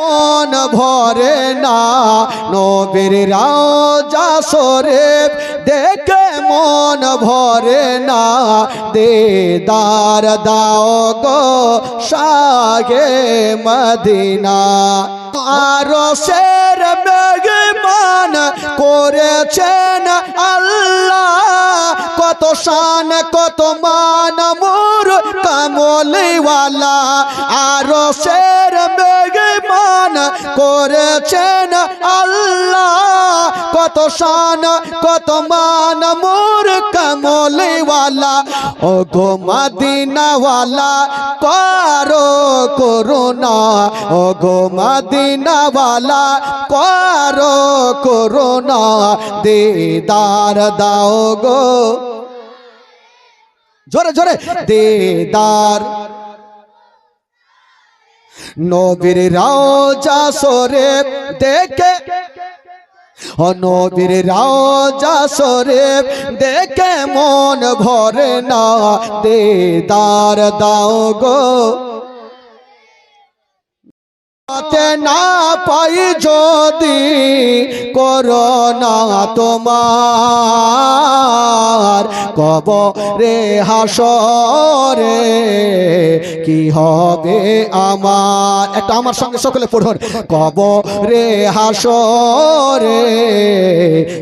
মন ভরে না, নবীর রাজা সরে দেখে মন ভরে না, দেদার দাও গো সাগে মদিনা। আর শের মেঘমান করেছেন আল্লাহ, কত শান, কত মান, মোর কামলিওয়ালা। আর শের মেঘমান করেছেন আল্লাহ। কত শান, কত মান মোর কামলিওয়ালা ও গো মদিনাওয়ালা, করো করুণা। ও গো মদিনাওয়ালা, করো করুণা। দিদার দাও গো। জোরে জোরে। দিদার নবীর রাজা সরে দেখে। ও নবীর রাজা সরে দেখে মন ভরে না। দেদার দাও গো। না পাই যদি করোনা তোমার কব রে হাসরে, কি হবে আমার? একটা আমার সঙ্গে সকলে পড়ুন। কব রে হাসরে,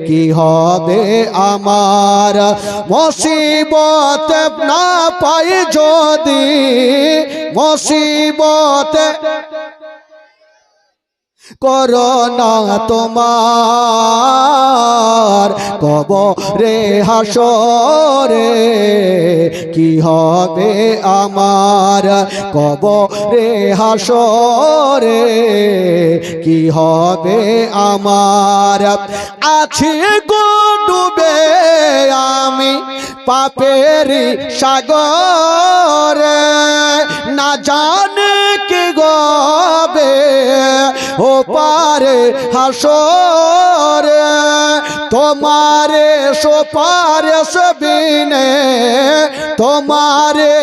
কি হবে আমার? মুসিবত না পাই যদি, মুসিবত করোনা তোমার কব রে হাসরে কি হবে আমার কব রে হাসরে কি হবে আমার? আছি গো ডুবে আমি পাপেরি সাগরে, না জানে কি গবে ও পারে হাসরে, তোমারে সোপারে সবিনে, তোমারে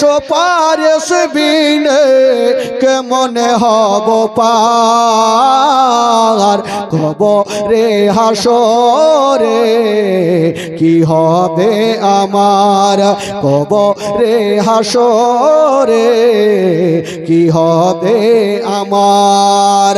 সোপারে সবিনে কে মনে হব পার? কব রে হাসরে। কি হবে আমার কব রে হাসরে কি হবে আমার